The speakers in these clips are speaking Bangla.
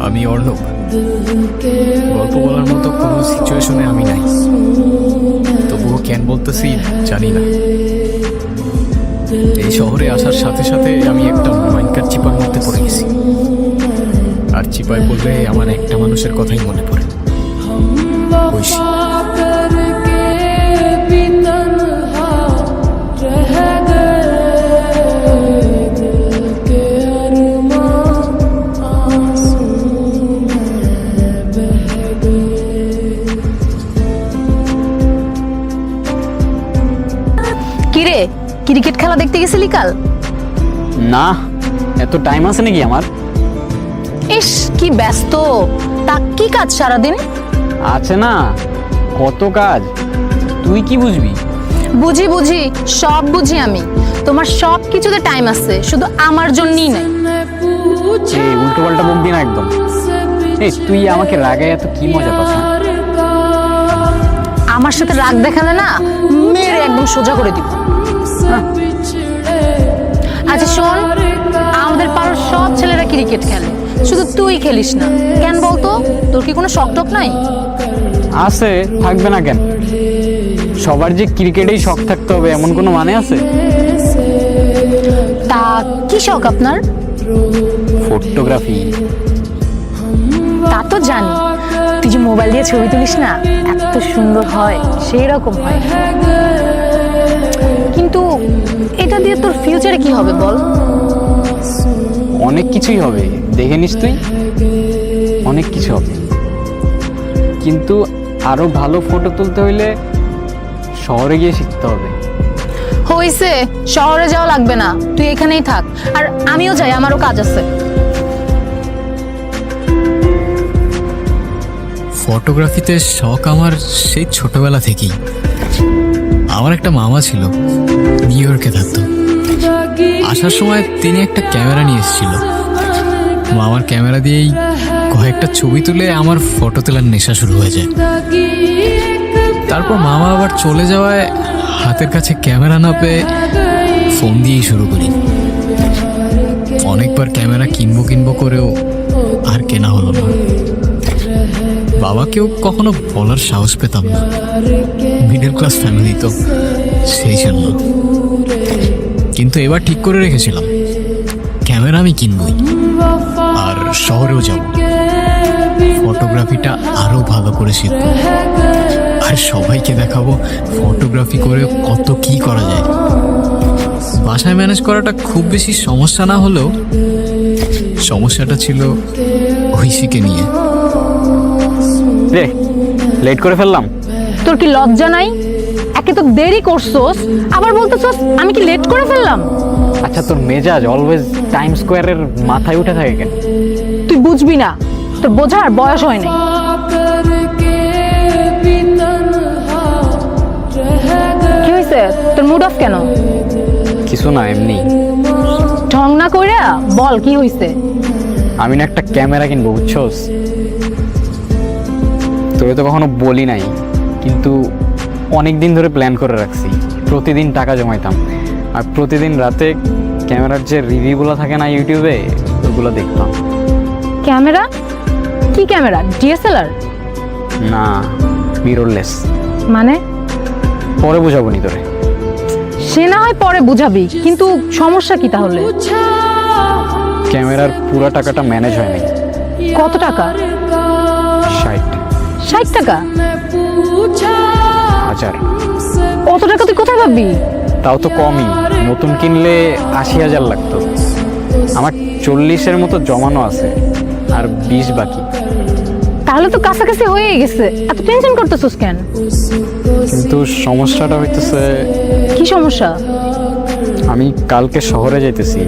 আমি অর্ণব। গল্প বলার মতো কোনো সিচুয়েশনে আমি নাই। তবুও কেন বলতেছি জানি না। এই শহরে আসার সাথে সাথে আমি একটা মাইনকার চিপার মধ্যে পড়ে গেছি। আর চিপায় পড়লে আমার একটা মানুষের কথাই মনে পড়ে। ঐশী দেখতে গেছিলি কাল? না এত টাইম আছে নাকি আমার? ইস কি ব্যস্ত। তা কি কাজ সারাদিন? আছে না কত কাজ? তুই কি বুঝবি? বুঝি বুঝি সব বুঝি আমি। তোমার সব কিছুতে টাইম আছে শুধু আমার জন্যই নাই। এ উল্টো পাল্টা বকবি না একদম। এই তুই আমাকে রাগায় এত কি মজা পাস হ্যাঁ? আমার সাথে রাগ দেখালে না মেরে একদম সোজা করে দিব। হ্যাঁ, আচ্ছা শোন আমাদের পাড়ার সব ছেলেরা ক্রিকেট খেলে। শুধু তুই খেলিস না। কেন বলতো? তোর কি কোনো শখ টক নাই? আছে থাকবে না কেন? সবার যে ক্রিকেটেই শখ থাকতে হবে এমন কোনো মানে আছে? তা কি শখ আপনার? ফটোগ্রাফি। তা তো জানি। তুই যে মোবাইল দিয়ে ছবি তুলিস না এত সুন্দর হয় সেই রকম হয়। এটা দিয়ে তোর ফিউচারে কি হবে বল? অনেক কিছুই হবে। দেখে নিস তুই? অনেক কিছু হবে। কিন্তু আরও ভালো ফটো তুলতে হইলে শহরে গিয়ে শিখতে হবে। হইছে শহরে যাওয়া লাগবে না। তুই এখানেই থাক। আর আমিও যাই আমারও কাজ আছে। ফটোগ্রাফিতে শখ আমার সেই ছোটবেলা থেকেই। আমার একটা মামা ছিল। নিউ ইয়র্কে থাকতো। আসার সময় তিনি একটা ক্যামেরা নিয়ে এসেছিল। মামার ক্যামেরা দিয়েই কয়েকটা ছবি তুলে আমার ফটো তোলার নেশা শুরু হয়ে যায়। তারপর মামা আবার চলে যাওয়ায় হাতের কাছে ক্যামেরা না পেয়ে ফোন দিয়েই শুরু করি। অনেকবার ক্যামেরা কিনবো কিনবো করেও আর কেনা হলো না। বাবাকেও কখনো বলার সাহস পেতাম না। মিডল ক্লাস ফ্যামিলি তো সেই জন্য। কিন্তু এবার ঠিক করে রেখেছিলাম। ক্যামেরা আমি কিনবই আর শহরেও যাব। ফটোগ্রাফিটা আরও ভালো করে শিখব। আর সবাইকে দেখাবো ফটোগ্রাফি করে কত কি করা যায়। বাসায় ম্যানেজ করাটা খুব বেশি সমস্যা না হলেও সমস্যাটা ছিল ঐশীকে নিয়ে। রে লেট করে ফেললাম। তোর কি লজ্জা নাই? একে তো দেরি করছোস। আবার বলতেছস আমি কি লেট করে ফেললাম? আচ্ছা তোর মেজাজ অলওয়েজ টাইম স্কোয়ারের মাথায় উঠে থাকে কেন? তুই বুঝবি না তোর বোঝার বয়স হয় নাই। কি হয়েছে তোর মুড অফ কেন? কিছু না এমনি। ঢং না কইরা বল কি হইছে? আমি না একটা ক্যামেরা কিনবো বুঝছোস? তোকে তো কখনো বলি নাই কিন্তু অনেক দিন ধরে প্ল্যান করে রাখছি। প্রতিদিন টাকা জমাইতাম। আর প্রতিদিন রাতে ক্যামেরার যে রিভিউগুলো থাকে না ইউটিউবে ওগুলো দেখতাম। ক্যামেরা? কি ক্যামেরা? ডিএসএলআর? না মিররলেস মানে? পরে বোঝাবো নি তোরে। সে না হয় পরে বুঝাবি কিন্তু সমস্যা কি তাহলে? ক্যামেরার পুরো টাকাটা ম্যানেজ হয় কত টাকা? ষাট। ষাট টাকা? হাজার। অত টাকা তুই কোথায় পাবি? তাও তো কমই। নতুন কিনলে আশি হাজার লাগতো। আমার চল্লিশের মতো জমানো আছে আর বিশ বাকি। তাহলে তো কাছাকাছি হয়ে গেছে। এত টেনশন করতেছিস কেন? কিন্তু সমস্যাটা হইতেছে কি সমস্যা? আমি কালকে শহরে যাইতেছি।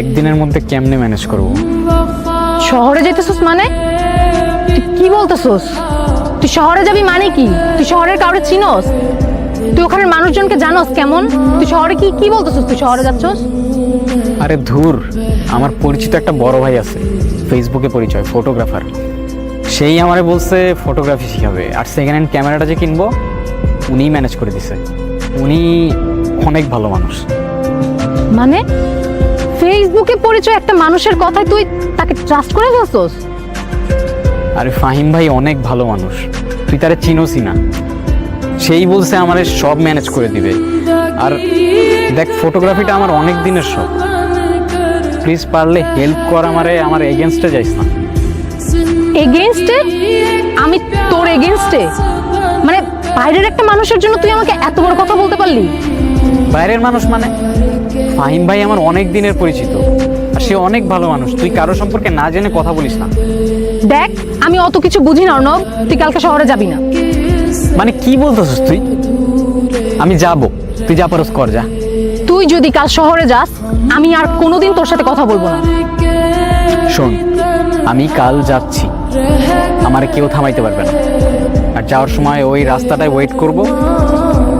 একদিনের মধ্যে কেমনে ম্যানেজ করব? শহরে যেতেছিস মানে? কি বলতেছিস? তুই শহরে যাবি মানে কি? তুই শহরের কাউরে চিনোস? তুই ওখানের মানুষজনকে জানোস কেমন? তুই শহরে কি কি বলতেছিস? তুই শহরে যাচ্ছস? আরে ধুর আমার পরিচিত একটা বড় ভাই আছে ফেসবুকে পরিচয় ফটোগ্রাফার সেই আমারে বলছে ফটোগ্রাফি শিখাবে। আর সেকেন্ড হ্যান্ড ক্যামেরাটা যে কিনবো উনিই ম্যানেজ করে দিছে। উনি অনেক ভালো মানুষ। মানে? ফেসবুকে পরিচয় একটা মানুষের কথায় তুই তাকে ট্রাস্ট করে ফেলছস? আরে ফাহিম ভাই অনেক ভালো মানুষ। তুই তারে চিনোসি না। সেই বলছে আমার সব ম্যানেজ করে দিবে। আর দেখ ফটোগ্রাফিটা আমার অনেক দিনের শখ। প্লিজ পারলে হেল্প কর আমারে আমার এগেনস্টে যাইস না। এগেনস্টে আমি তোর এগেনস্টে মানে বাইরের একটা মানুষের জন্য তুই আমাকে এত বড় কথা বলতে পারলি? বাইরের মানুষ মানে? ফাহিম ভাই আমার অনেক দিনের পরিচিত। আর সে অনেক ভালো মানুষ। তুই কারও সম্পর্কে না জেনে কথা বলিস না। দেখ আমি অত কিছু বুঝি না অর্ণব। তুই কালকে শহরে যাবি না। মানে কি বলতেছিস তুই? আমি যাব। তুই যা পারস কর যা। তুই যদি কাল শহরে যাস আমি আর কোনোদিন তোর সাথে কথা বলব না। শোন আমি কাল যাচ্ছি। আমার কেউ থামাইতে পারবে না। আর যাওয়ার সময় ওই রাস্তাটায় ওয়েট করব।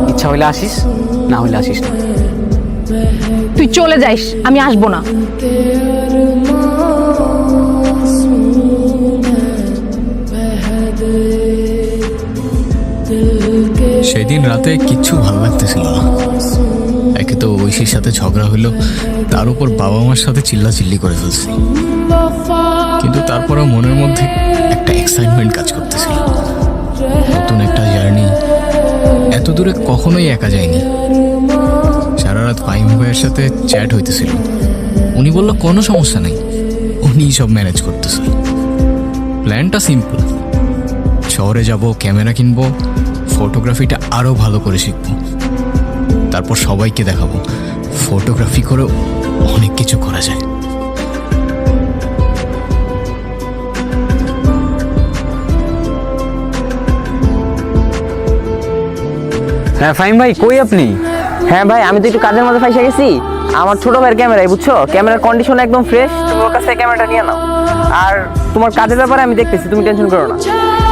ইচ্ছা হইলে আসিস না হইলে আসিস না। তুই চলে যাইস আমি আসব না। সেদিন রাতে কিচ্ছু ভালো লাগতেছিল না। একে তো ঐশীর সাথে ঝগড়া হইল, তার উপর বাবা মার সাথে চিল্লাচিল্লি করে ফেলছি। কিন্তু তারপরে মনের মধ্যে একটা এক্সাইটমেন্ট কাজ করতেছিল। নতুন একটা জার্নি এত দূরে কখনোই একা যায়নি সারা রাত ফাইম ভাইয়ের সাথে চ্যাট হইতেছিল। উনি বলল, কোনো সমস্যা নেই। উনি সব ম্যানেজ করতেছে প্ল্যানটা সিম্পল শহরে যাব ক্যামেরা কিনবো ফটোগ্রাফিটা আরও ভালো করে শিখব। তারপর সবাইকে দেখাবো। ফটোগ্রাফি করেও অনেক কিছু করা যায়। হ্যাঁ ফাহিম ভাই কই আপনি? হ্যাঁ ভাই আমি তো একটু কাজের মধ্যে ফাইসে গেছি। আমার ছোট ভাইয়ের ক্যামেরায় বুঝছ? ক্যামেরার কন্ডিশন একদম ফ্রেশ তুমি ওর কাছ ক্যামেরাটা নিয়ে নাও। আর তোমার কাজের ব্যাপারে আমি দেখতেছি তুমি টেনশন করো না।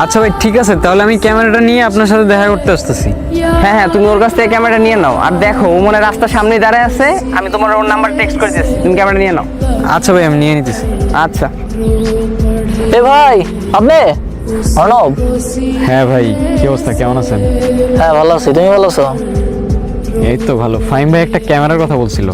আচ্ছা ভাই ঠিক আছে তাহলে আমি ক্যামেরাটা নিয়ে আপনার সাথে দেখা করতে আসতেছি। হ্যাঁ হ্যাঁ তুমি ওর কাছ থেকে ক্যামেরাটা নিয়ে নাও। আর দেখো ও মনে রাস্তার সামনেই দাঁড়ায় আছে আমি তোমার ওর নাম্বার টেক্সট করে দিয়েছি তুমি ক্যামেরা নিয়ে নাও। আচ্ছা ভাই আমি নিয়ে নিতেছি। আচ্ছা। এ ভাই আপনি? অর্ণব? হ্যাঁ ভাই কি অবস্থা কেমন আছেন? হ্যাঁ ভালো আছি তুমি ভালো আছো? এই তো ভালো। ফাহিম ভাই একটা ক্যামেরার কথা বলছিল।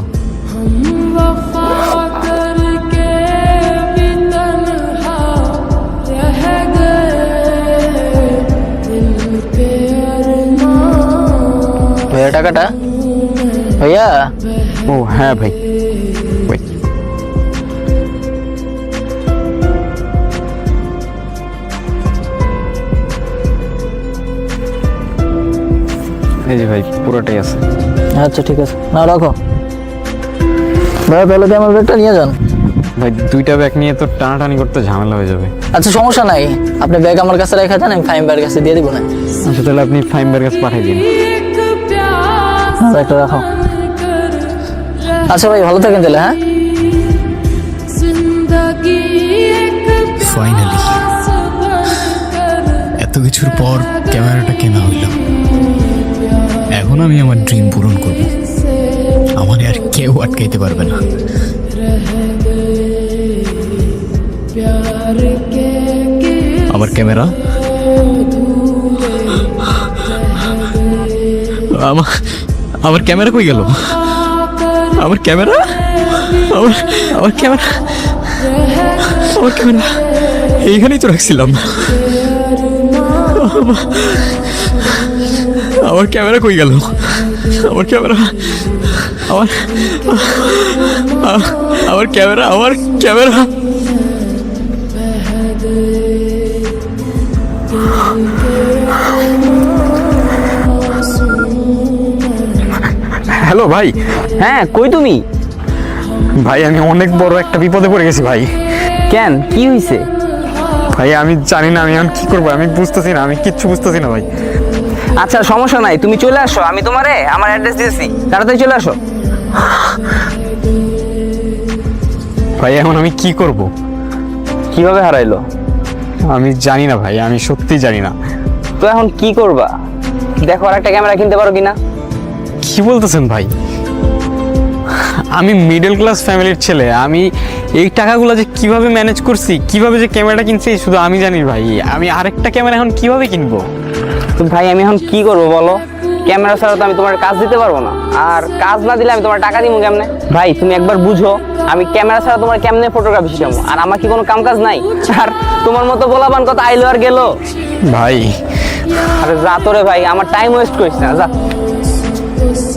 টাকাটা? ভাইয়া? ও হ্যাঁ ভাই। এই যে ভাই পুরোটাই আছে। আচ্ছা ঠিক আছে। না রাখো। ভাই তাহলে তো আমার ব্যাগটা নিয়ে যান? ভাই দুইটা ব্যাগ নিয়ে তো টানাটানি করতে ঝামেলা হয়ে যাবে। আচ্ছা সমস্যা নাই। আপনি ব্যাগ আমার কাছে রেখে দেন আমি ফাইম কাছে দিয়ে দিব না। আচ্ছা তাহলে আপনি ফাইম কাছে পাঠিয়ে দিন। একটা রাখো আচ্ছা ভাই ভালো থাকেন তাহলে হ্যাঁ? ফাইনালি এত কিছুর পর ক্যামেরাটা কেনা হইল। এখন আমি আমার ড্রিম পূরণ করব। আমার আর কেউ আটকাইতে পারবে না। আমার ক্যামেরা? আমার আমার ক্যামেরা কই গেল? আমার ক্যামেরা? আমার আমার ক্যামেরা। আমার ক্যামেরা। এইখানেই তো রাখছিলাম। আমার- ক্যামেরা কই গেল? আমার ক্যামেরা, আমার আমার ক্যামেরা আমার ক্যামেরা। হ্যালো ভাই। হ্যাঁ কই তুমি? ভাই আমি অনেক বড় একটা বিপদে পড়ে গেছি ভাই। কেন? কি হয়েছে ভাই আমি জানি না আমি এখন কি করব? আমি বুঝতেছি না আমি কিচ্ছু বুঝতেছি না ভাই। আচ্ছা সমস্যা নাই তুমি চলে আসো আমি তোমারে আমার অ্যাড্রেস দিয়েছি। তাড়াতাড়ি চলে আসো। ভাই এখন আমি কি করব? কীভাবে হারাইলো? আমি জানি না ভাই আমি সত্যি জানি না। তো এখন কি করবা? দেখো আর একটা ক্যামেরা কিনতে পারো কিনা? কি বলতেছেন ভাই? আমি মিডল ক্লাস ফ্যামিলির ছেলে আমি এই টাকাগুলো যে কীভাবে ম্যানেজ করছি কীভাবে যে ক্যামেরাটা কিনছি শুধু আমি জানি ভাই। আমি আরেকটা ক্যামেরা এখন কীভাবে কিনবো? তো ভাই আমি এখন কি করব বলো? ক্যামেরা ছাড়া তো আমি তোমার কাজ দিতে পারব না। আর কাজ না দিলে আমি তোমার টাকা দিব কেমনে? ভাই তুমি একবার বুঝো আমি ক্যামেরা ছাড়া তোমার কেমনে ফটোগ্রাফি শিখাবো? আর আমার কি কোনো কাম কাজ নাই? আর তোমার মতো বলাবান কথা আইলো আর গেলো? ভাই। আরে যা তোরে ভাই আমার টাইম ওয়েস্ট করিস না যা। those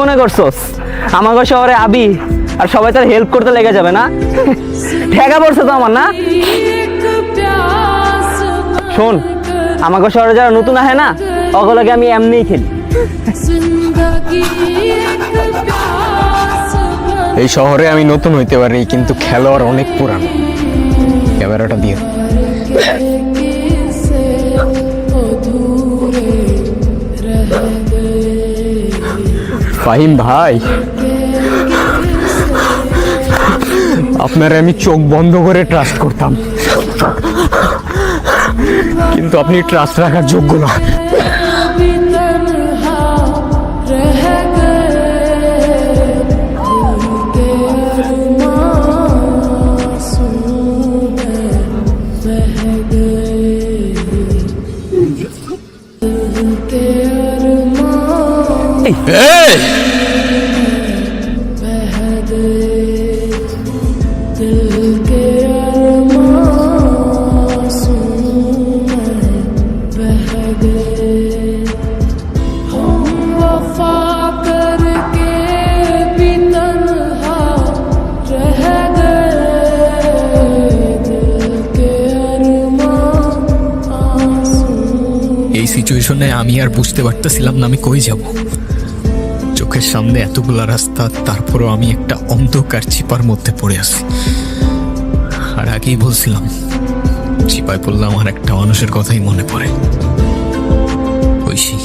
মনে করছস? আমাকে শহরে আবি, আর সবাই তার হেল্প করতে লেগে যাবে না? ঠেকা পড়ছে তো আমার, না? শোন আমাকে শহরে যারা নতুন আহে না অগলাকে আমি এমনিই খেলি। এই শহরে আমি নতুন হইতে পারি কিন্তু খেলোয়াড় অনেক পুরানো। ক্যামেরাটা দিয়ে ফাহিম ভাই। আপনারে আমি চোখ বন্ধ করে ট্রাস্ট করতাম। কিন্তু আপনি ট্রাস্ট রাখার যোগ্য না भी আমি আর বুঝতে পারতেছিলাম না আমি কই যাব। চোখের সামনে এতগুলা রাস্তা তারপরও আমি একটা অন্ধকার চিপার মধ্যে পড়ে আছি। আর আগেই বলছিলাম চিপায় পড়লে আমার একটা মানুষের কথাই মনে পড়ে। ঐশী।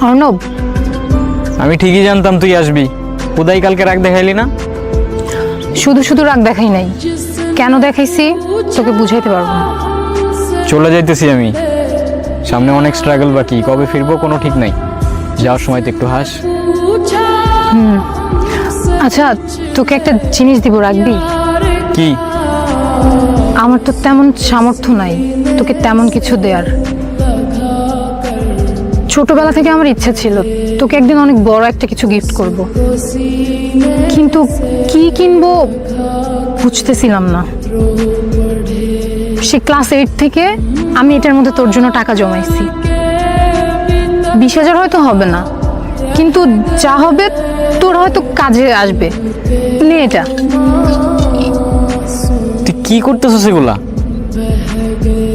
অর্ণব। আমি ঠিকই জানতাম তুই আসবি। উদয় কালকে রাগ দেখাইলি না? শুধু শুধু রাগ দেখাই নাই। কেন দেখাইছি তোকে বুঝাইতে পারব না। চলে যাইতেছি আমি। সামনে অনেক স্ট্রাগল বাকি কবে ফিরবো কোনো ঠিক নাই। যাওয়ার সময় তো একটু হাস। আচ্ছা তোকে একটা জিনিস দিব রাখবি? কি? আমার তো তেমন সামর্থ্য নাই তোকে তেমন কিছু দেয়ার। ছোটবেলা থেকে আমার ইচ্ছা ছিল তোকে একদিন অনেক বড় একটা কিছু গিফট করব। কিন্তু কি কিনবো বুঝতেছিলাম না। সে ক্লাস এইট থেকে আমি এটার মধ্যে তোর জন্য টাকা জমাইছি। বিশ হাজার হয়তো হবে না কিন্তু যা হবে তোর হয়তো কাজে আসবে। নে এটা। তুই কি করতেছো সেগুলা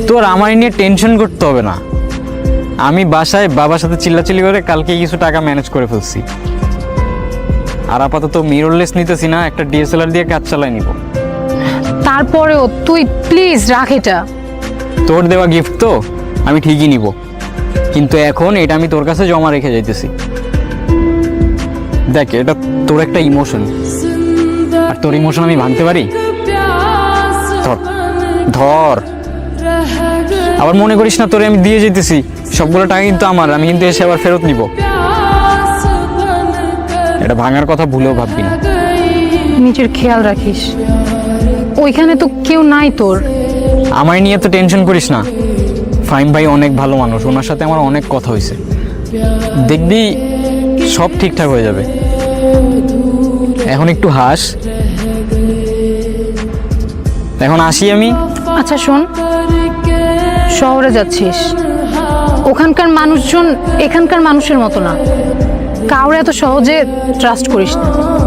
তোর আমার নিয়ে টেনশন করতে হবে না। আমি বাসায় বাবার সাথে চিল্লাচিল্লি করে কালকে কিছু টাকা ম্যানেজ করে ফেলছি। আর আপাতত মিররলেস নিতেছি না একটা ডিএসএলআর দিয়ে কাজ চালাই নিব। তারপরেও তুই প্লিজ রাখ এটা। তোর দেওয়া গিফট তো আমি ঠিকই নিব। কিন্তু এখন এটা আমি তোর কাছে জমা রেখে যাইতেছি। দেখ, এটা তোর একটা ইমোশন আর তোর ইমোশন আমি ভাঙতে পারি? ধর ধর। আবার মনে করিস না, তোরে আমি দিয়ে যেতেছি সবগুলো টাকা কিন্তু আমার, আমি কিন্তু এসে আবার ফেরত নিব। এটা ভাঙার কথা ভুলেও ভাববি না। নিজের খেয়াল রাখিস। ওইখানে তো কেউ নাই তোর। আমায় নিয়ে তো টেনশন করিস না। ফাইম ভাই অনেক ভালো মানুষ, ওনার সাথে আমার অনেক কথা হয়েছে। দেখবি সব ঠিকঠাক হয়ে যাবে। এখন একটু হাস। এখন আসি আমি। আচ্ছা শোন। শহরে যাচ্ছিস। ওখানকার মানুষজন এখানকার মানুষের মতো না। কাউরে এত সহজে ট্রাস্ট করিস না।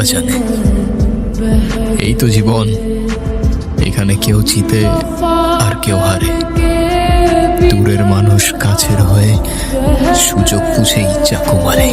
বা জানে। এই তো জীবন, এখানে কেউ জিতে আর কেউ হারে। দূরের মানুষ কাছের হয়ে সুযোগ বুঝেই চাকু মারে।